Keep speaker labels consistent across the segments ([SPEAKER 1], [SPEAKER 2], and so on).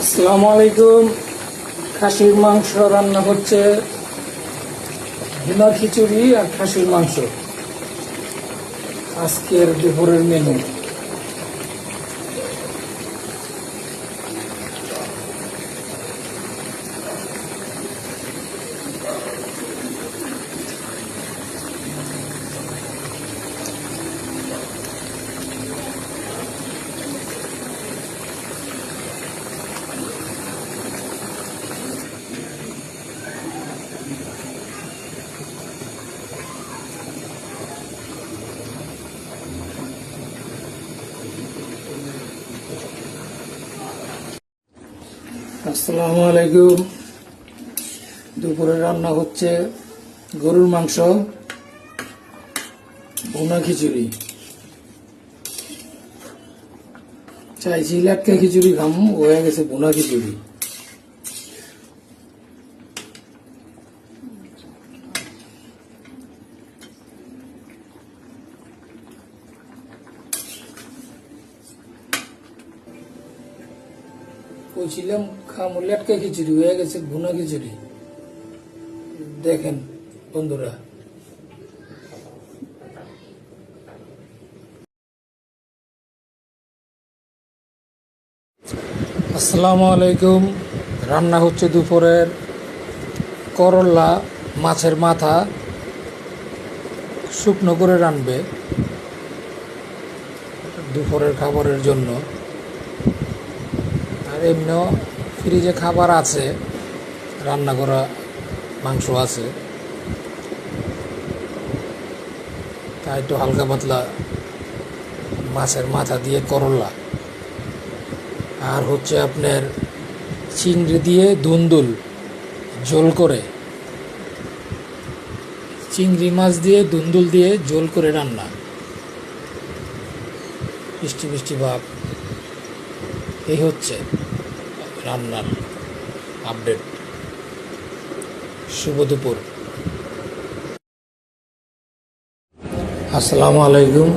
[SPEAKER 1] আসসালামু আলাইকুম খাসির মাংস রান্না হচ্ছে ভুনা খিচুড়ি আর খাসির মাংস। আজকের দুপুরের মেনু আসসালামু আলাইকুম। দুপুরে রান্না হচ্ছে গরুর মাংস, ভুনা খিচুড়ি। চাইছি লাটকা খিচুড়ি খাম, হয়ে গেছে ভুনা খিচুড়ি। কইছিলাম খামু লেটকা খিচুড়ি, হয়ে গেছে ভুনা খিচুড়ি। দেখেন, বন্ধুরা। আসসালামু আলাইকুম। রান্না হচ্ছে দুপুরের করলা মাছের মাথা। শুকনো করে রানবে দুপুরের খাবারের জন্য। এমনিও ফ্রিজে খাবার আছে রান্না করা মাংস আছে। তাই একটু হালকা পাতলা মাছের মাথা দিয়ে করলা। আর হচ্ছে আপনার চিংড়ি দিয়ে দুন্দুল জোল করে। চিংড়ি মাছ দিয়ে দুন্দুল দিয়ে জোল করে রান্না। মিষ্টি মিষ্টি ভাব। এই হচ্ছে। রান্নার আপডেট শুভ দুপুর। আসসালামু আলাইকুম।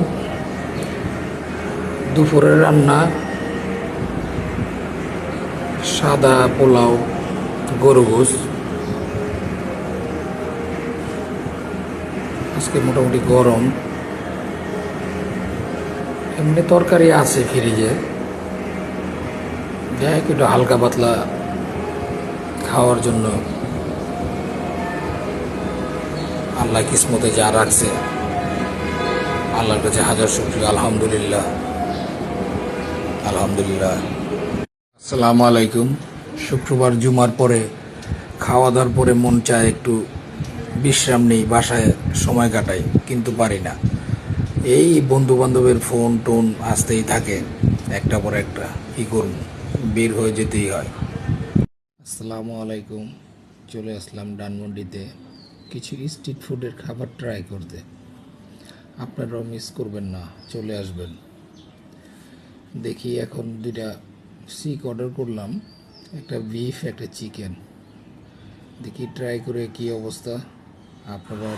[SPEAKER 1] দুপুরের রান্না সাদা পোলাও, গরু আজকে মোটামুটি গরম। এমনি তরকারি আছে ফ্রিজে। যাই হোক, একটু হালকা পাতলা খাওয়ার জন্য আল্লাহ কিসমতে যা রাখছে, আল্লাহর কাছে হাজার শুক্রিয়া, আলহামদুলিল্লাহ। আলহামদুলিল্লাহ। আসসালামু আলাইকুম। শুক্রবার জুমার পরে খাওয়া দাওয়ার পরে মন চায় একটু বিশ্রাম নেই, বাসায় সময় কাটাই, কিন্তু পারি না। এই বন্ধু বান্ধবের ফোন টোন আসতেই থাকে একটা পর একটা, কী করব? বের হয়ে যেতেই হয়। আসসালামু আলাইকুম, চলে আসলাম ডানমন্ডিতে কিছু স্ট্রিট ফুডের খাবার ট্রাই করতে। আপনারাও মিস করবেন না, চলে আসবেন। দেখি এখন দুইটা সিক অর্ডার করলাম, একটা বিফ একটা চিকেন দেখি ট্রাই করে কি অবস্থা আপনারা